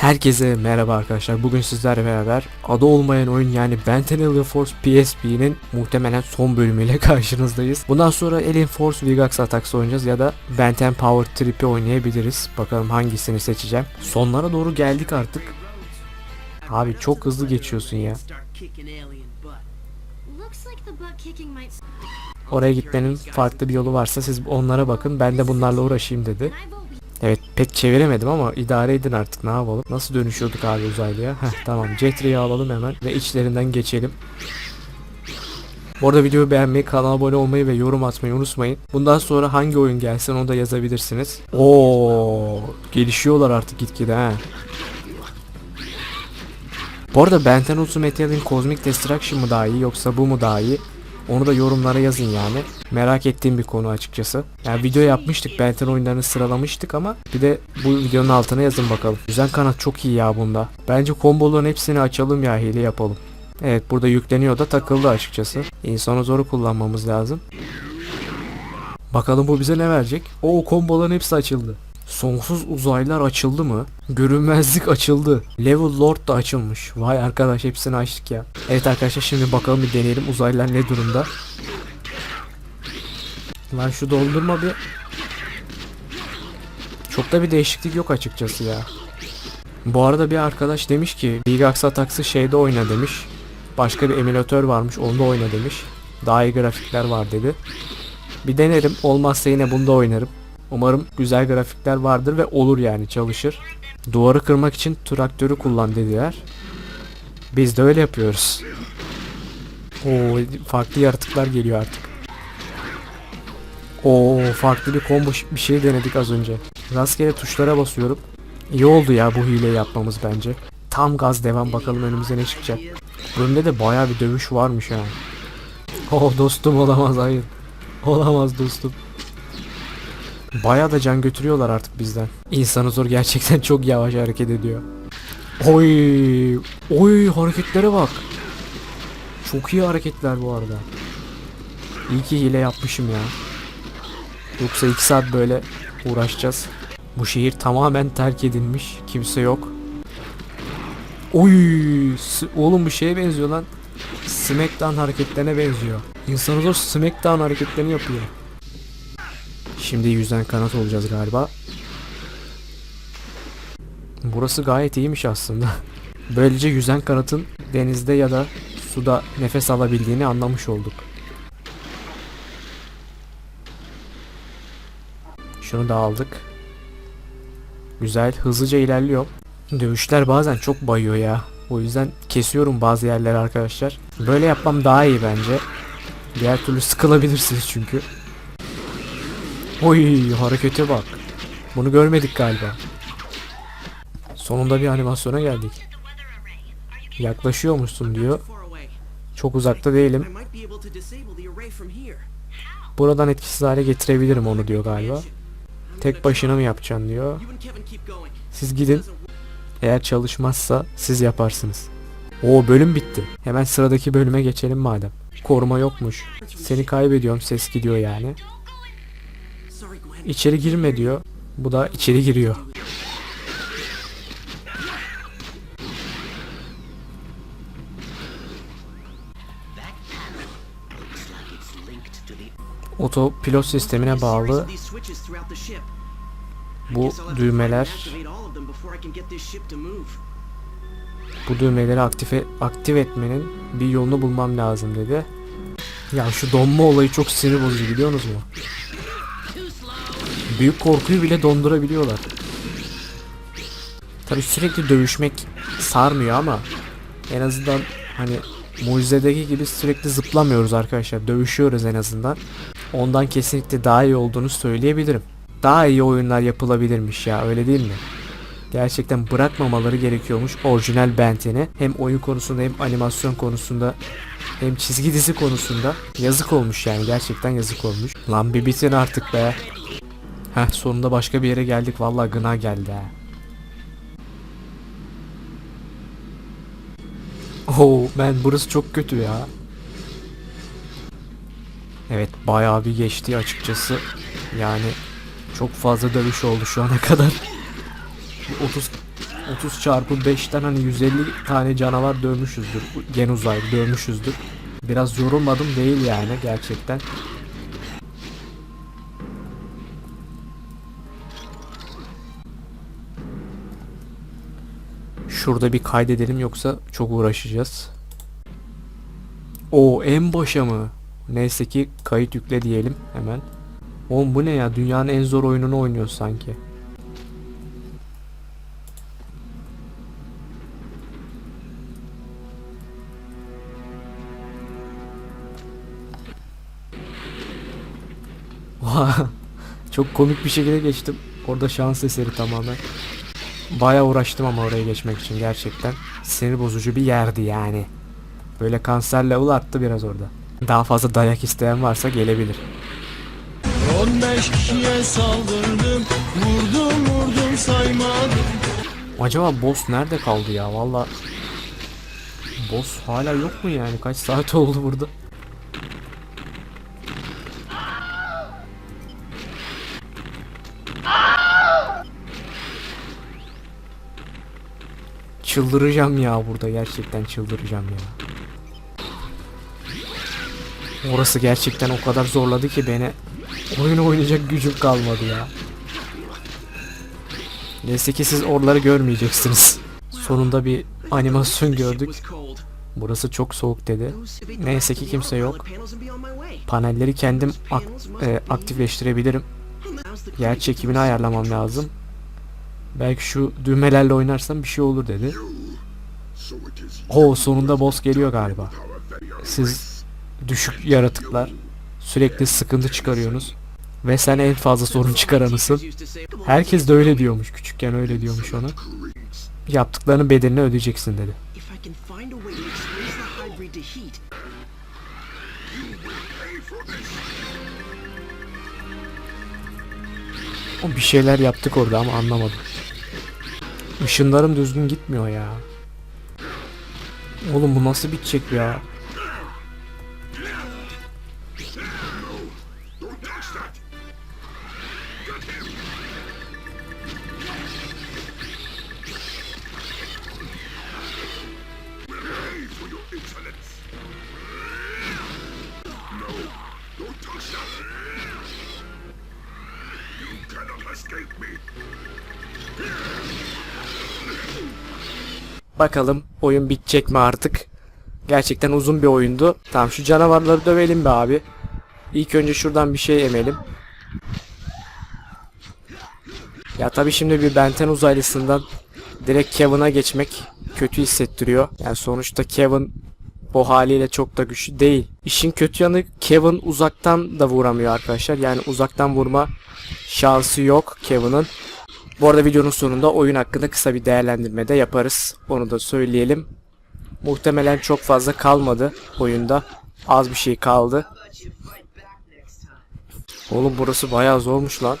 Herkese merhaba arkadaşlar. Bugün sizlerle beraber adı olmayan oyun yani Benten Alien Force PSP'nin muhtemelen son bölümüyle karşınızdayız. Bundan sonra Alien Force Vigax Attacks oynayacağız ya da Benten Power Trip'i oynayabiliriz. Bakalım hangisini seçeceğim. Sonlara doğru geldik artık. Abi çok hızlı geçiyorsun ya. Oraya gitmenin farklı bir yolu varsa siz onlara bakın. Ben de bunlarla uğraşayım dedi. Evet pek çeviremedim ama idare edin artık ne yapalım. Nasıl dönüşüyorduk abi uzaylıya? Heh tamam Jetre'yi alalım hemen ve içlerinden geçelim. Bu arada videoyu beğenmeyi, kanala abone olmayı ve yorum atmayı unutmayın. Bundan sonra hangi oyun gelsin onu da yazabilirsiniz. Oo, gelişiyorlar artık gitgide ha. Bu arada Benten Alien Cosmic Destruction mı daha iyi yoksa bu mu daha iyi? Onu da yorumlara yazın yani. Merak ettiğim bir konu açıkçası. Yani video yapmıştık. Benten oyunlarını sıralamıştık ama bir de bu videonun altına yazın bakalım. Güzel kanat çok iyi ya bunda. Bence komboların hepsini açalım ya hile yapalım. Evet burada yükleniyor da takıldı açıkçası. İnsanı zoru kullanmamız lazım. Bakalım bu bize ne verecek? O komboların hepsi açıldı. Sonsuz uzaylar açıldı mı? Görünmezlik açıldı. Level Lord da açılmış. Vay arkadaş hepsini açtık ya. Evet arkadaşlar şimdi bakalım bir deneyelim uzaylılar ne durumda. Lan şu doldurma bir... Çok da bir değişiklik yok açıkçası ya. Bu arada bir arkadaş demiş ki Bigax Attacks'ı şeyde oyna demiş. Başka bir emülatör varmış onda oyna demiş. Daha iyi grafikler var dedi. Bir denerim olmazsa yine bunda oynarım. Umarım güzel grafikler vardır ve olur yani çalışır. Duvarı kırmak için traktörü kullan dediler. Biz de öyle yapıyoruz. Oo farklı yaratıklar geliyor artık. Oo farklı bir combo bir şey denedik az önce. Rastgele tuşlara basıyorum. İyi oldu ya bu hileyi yapmamız bence. Tam gaz devam bakalım önümüze ne çıkacak. Bölümde de baya bir dövüş varmış ha. Oh dostum olamaz hayır. Olamaz dostum. Baya da can götürüyorlar artık bizden. İnsanı zor gerçekten çok yavaş hareket ediyor. Oy, oy hareketlere bak. Çok iyi hareketler bu arada. İyi ki hile yapmışım ya. Yoksa 2 saat böyle uğraşacağız. Bu şehir tamamen terk edilmiş. Kimse yok. Oy, oğlum bu şeye benziyor lan. Smackdown hareketlerine benziyor. İnsanı zor Smackdown hareketlerini yapıyor. Şimdi yüzden kanat olacağız galiba. Burası gayet iyiymiş aslında. Böylece yüzen kanatın denizde ya da suda nefes alabildiğini anlamış olduk. Şunu da aldık. Güzel, hızlıca ilerliyor. Dövüşler bazen çok bayıyor ya. O yüzden kesiyorum bazı yerleri arkadaşlar. Böyle yapmam daha iyi bence. Diğer türlü sıkılabilirsiniz çünkü. Oy harekete bak. Bunu görmedik galiba. Sonunda bir animasyona geldik. Yaklaşıyormuşsun diyor. Çok uzakta değilim. Buradan etkisiz hale getirebilirim onu diyor galiba. Tek başına mı yapacaksın diyor. Siz gidin. Eğer çalışmazsa siz yaparsınız. O bölüm bitti. Hemen sıradaki bölüme geçelim madem. Koruma yokmuş. Seni kaybediyorum ses gidiyor yani. İçeri girme diyor. Bu da içeri giriyor. Otopilot sistemine bağlı bu düğmeler bu düğmeleri aktive, aktif etmenin bir yolunu bulmam lazım dedi. Ya şu donma olayı çok sinir bozucu biliyor musunuz mu? Büyük korkuyu bile dondurabiliyorlar. Tabi sürekli dövüşmek sarmıyor ama en azından hani mucizedeki gibi sürekli zıplamıyoruz arkadaşlar. Dövüşüyoruz en azından. Ondan kesinlikle daha iyi olduğunu söyleyebilirim. Daha iyi oyunlar yapılabilirmiş ya öyle değil mi? Gerçekten bırakmamaları gerekiyormuş orijinal Benten'i. Hem oyun konusunda hem animasyon konusunda hem çizgi dizi konusunda yazık olmuş yani gerçekten yazık olmuş. Lan bir bitin artık be. Heh sonunda başka bir yere geldik vallahi gına geldi ha. Oo ben burası çok kötü ya. Evet bayağı bir geçti açıkçası. Yani çok fazla dövüş oldu şu ana kadar. Bir 30 30 çarpı 5'ten hani 150 tane canavar dövmüşüzdür. Gen uzaylı dövmüşüzdür. Biraz yorulmadım değil yani gerçekten. Şurada bir kaydedelim yoksa çok uğraşacağız. O en başa mı? Neyse ki kayıt yükle diyelim hemen. Oğlum bu ne ya? Dünyanın en zor oyununu oynuyor sanki. Çok komik bir şekilde geçtim. Orada şans eseri tamamen. Baya uğraştım ama oraya geçmek için gerçekten. Sinir bozucu bir yerdi yani. Böyle kanser level arttı biraz orada. Daha fazla dayak isteyen varsa gelebilir. 15 kişiye saldırdım Vurdum vurdum saymadım Acaba boss nerede kaldı ya? Valla boss hala yok mu yani? Kaç saat oldu burada? Çıldıracağım ya burada gerçekten çıldıracağım ya. Orası gerçekten o kadar zorladı ki beni oyun oynayacak gücüm kalmadı ya. Neyse ki siz oraları görmeyeceksiniz. Sonunda bir animasyon gördük. Burası çok soğuk dedi. Neyse ki kimse yok. Panelleri kendim ak- e, aktifleştirebilirim. Yer çekimini ayarlamam lazım. Belki şu düğmelerle oynarsam bir şey olur dedi. O sonunda boss geliyor galiba. Siz düşük yaratıklar sürekli sıkıntı çıkarıyorsunuz. Ve sen en fazla sorun çıkaranısın. Herkes de öyle diyormuş. Küçükken öyle diyormuş ona. Yaptıklarının bedelini ödeyeceksin dedi. bir şeyler yaptık orada ama anlamadım. Işınlarım düzgün gitmiyor ya. Oğlum bu nasıl bitecek ya? Bakalım oyun bitecek mi artık? Gerçekten uzun bir oyundu. Tamam şu canavarları dövelim be abi. İlk önce şuradan bir şey emelim. Ya tabi şimdi bir Benten uzaylısından direkt Kevin'a geçmek kötü hissettiriyor. Yani sonuçta Kevin bu haliyle çok da güçlü değil. İşin kötü yanı Kevin uzaktan da vuramıyor arkadaşlar. Yani uzaktan vurma şansı yok Kevin'ın. Bu arada videonun sonunda oyun hakkında kısa bir değerlendirme de yaparız. Onu da söyleyelim. Muhtemelen çok fazla kalmadı oyunda. Az bir şey kaldı. Oğlum burası bayağı zormuş lan.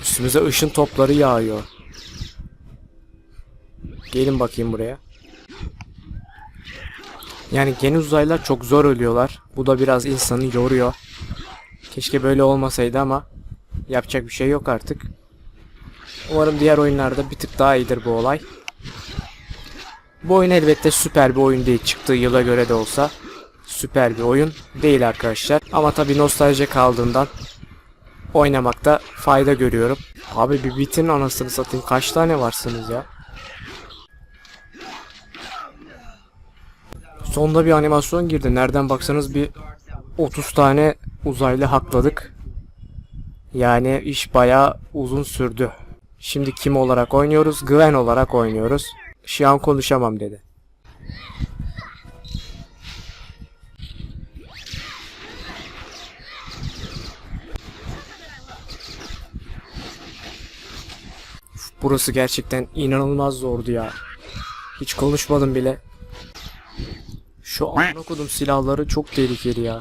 Üstümüze ışın topları yağıyor. Gelin bakayım buraya. Yani geni uzaylılar çok zor ölüyorlar. Bu da biraz insanı yoruyor. Keşke böyle olmasaydı ama yapacak bir şey yok artık. Umarım diğer oyunlarda bir tık daha iyidir bu olay. Bu oyun elbette süper bir oyun değil. Çıktığı yıla göre de olsa süper bir oyun değil arkadaşlar. Ama tabi nostalji kaldığından oynamakta fayda görüyorum. Abi bir bitin anasını satayım. Kaç tane varsınız ya? Sonda bir animasyon girdi. Nereden baksanız bir 30 tane uzaylı hakladık. Yani iş bayağı uzun sürdü. Şimdi kim olarak oynuyoruz? Gwen olarak oynuyoruz. Şu an konuşamam dedi. Burası gerçekten inanılmaz zordu ya. Hiç konuşmadım bile. Şu an okudum silahları çok tehlikeli ya.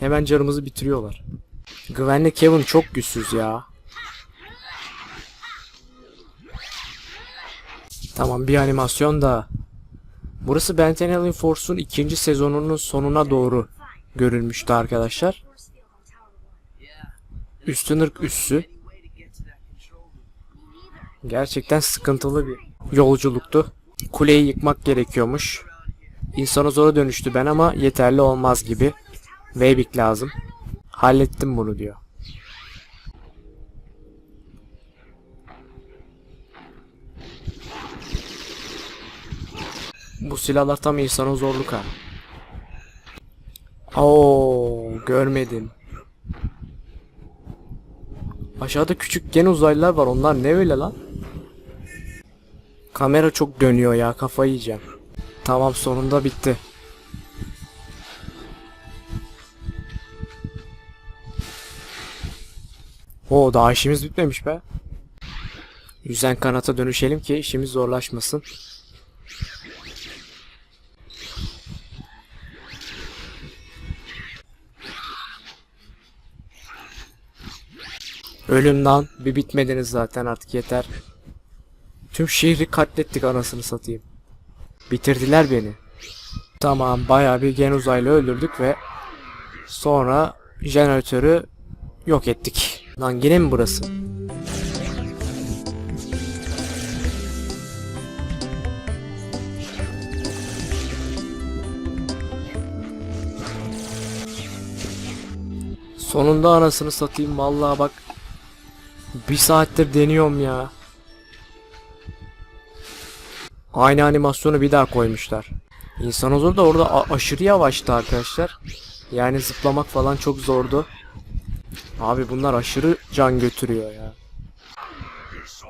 Hemen canımızı bitiriyorlar. Gwen'le Kevin çok güçsüz ya. Tamam bir animasyon da. Burası Benten Alien Force'un ikinci sezonunun sonuna doğru görülmüştü arkadaşlar. Üstün ırk üssü. Gerçekten sıkıntılı bir yolculuktu. Kuleyi yıkmak gerekiyormuş. İnsana zora dönüştü ben ama yeterli olmaz gibi. Weybik lazım. Hallettim bunu diyor. Bu silahlar tam insana zorluk ha. Oo, görmedim. Aşağıda küçük gen uzaylılar var. Onlar ne öyle lan? Kamera çok dönüyor ya. Kafayı yiyeceğim. Tamam sonunda bitti. Oo daha işimiz bitmemiş be. Yüzen kanata dönüşelim ki işimiz zorlaşmasın. Ölüm lan. Bir bitmediniz zaten artık yeter. Tüm şehri katlettik anasını satayım. Bitirdiler beni. Tamam bayağı bir gen uzaylı öldürdük ve sonra jeneratörü yok ettik. Lan yine mi burası? Sonunda anasını satayım vallahi bak. Bir saattir deniyorum ya. Aynı animasyonu bir daha koymuşlar. İnsanozor da orada aşırı yavaştı arkadaşlar. Yani zıplamak falan çok zordu. Abi bunlar aşırı can götürüyor ya.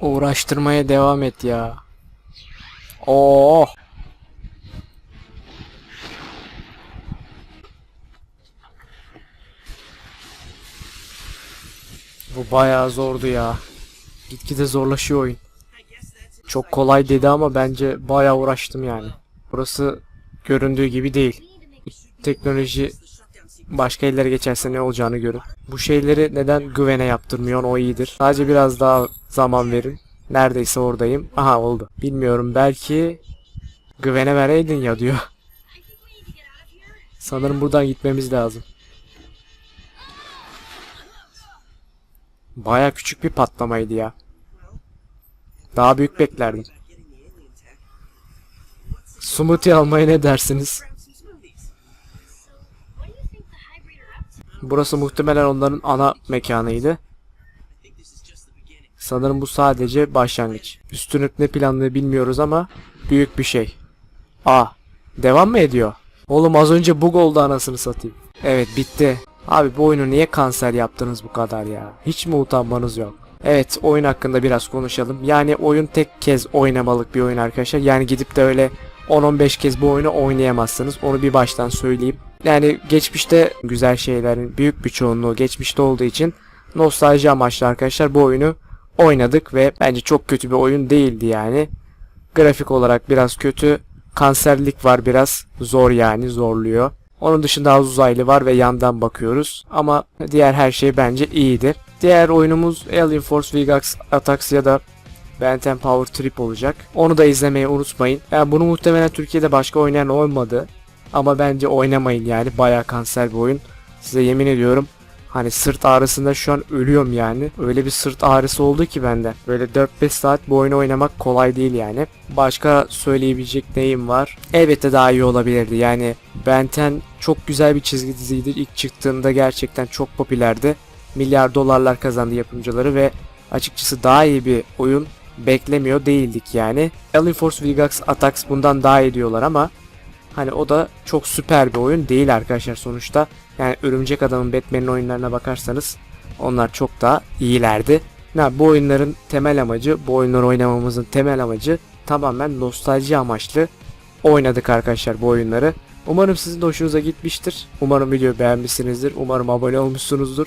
Uğraştırmaya devam et ya. Oh. Bu bayağı zordu ya. Gitgide zorlaşıyor oyun. Çok kolay dedi ama bence bayağı uğraştım yani. Burası göründüğü gibi değil. Teknoloji başka ellere geçerse ne olacağını görün. Bu şeyleri neden güvene yaptırmıyor o iyidir. Sadece biraz daha zaman verin. Neredeyse oradayım. Aha oldu. Bilmiyorum belki güvene vereydin ya diyor. Sanırım buradan gitmemiz lazım. Baya küçük bir patlamaydı ya. Daha büyük beklerdim. Smoothie almaya ne dersiniz? Burası muhtemelen onların ana mekanıydı. Sanırım bu sadece başlangıç. Üstünlük ne planlığı bilmiyoruz ama büyük bir şey. Aa, devam mı ediyor? Oğlum az önce bug oldu anasını satayım. Evet bitti. Abi bu oyunu niye kanser yaptınız bu kadar ya? Hiç mi utanmanız yok? Evet oyun hakkında biraz konuşalım. Yani oyun tek kez oynamalık bir oyun arkadaşlar. Yani gidip de öyle 10-15 kez bu oyunu oynayamazsınız. Onu bir baştan söyleyeyim. Yani geçmişte güzel şeylerin büyük bir çoğunluğu geçmişte olduğu için nostalji amaçlı arkadaşlar bu oyunu oynadık ve bence çok kötü bir oyun değildi yani. Grafik olarak biraz kötü. Kanserlik var biraz. Zor yani zorluyor. Onun dışında az uzaylı var ve yandan bakıyoruz. Ama diğer her şey bence iyiydi. Diğer oyunumuz Alien Force Vegax Attacks ya da Benten Power Trip olacak. Onu da izlemeyi unutmayın. Yani bunu muhtemelen Türkiye'de başka oynayan olmadı. Ama bence oynamayın yani. Bayağı kanser bir oyun. Size yemin ediyorum. Hani sırt ağrısında şu an ölüyorum yani. Öyle bir sırt ağrısı oldu ki bende. Böyle 4-5 saat bu oyunu oynamak kolay değil yani. Başka söyleyebilecek neyim var? Elbette daha iyi olabilirdi. Yani Benten çok güzel bir çizgi diziydi. İlk çıktığında gerçekten çok popülerdi. Milyar dolarlar kazandı yapımcıları ve açıkçası daha iyi bir oyun beklemiyor değildik yani. Alien Force Vegax Attacks bundan daha iyi diyorlar ama Hani o da çok süper bir oyun değil arkadaşlar sonuçta. Yani Örümcek Adam'ın Batman'in oyunlarına bakarsanız onlar çok daha iyilerdi. Ya bu oyunların temel amacı, bu oyunları oynamamızın temel amacı tamamen nostalji amaçlı oynadık arkadaşlar bu oyunları. Umarım sizin de hoşunuza gitmiştir. Umarım videoyu beğenmişsinizdir. Umarım abone olmuşsunuzdur.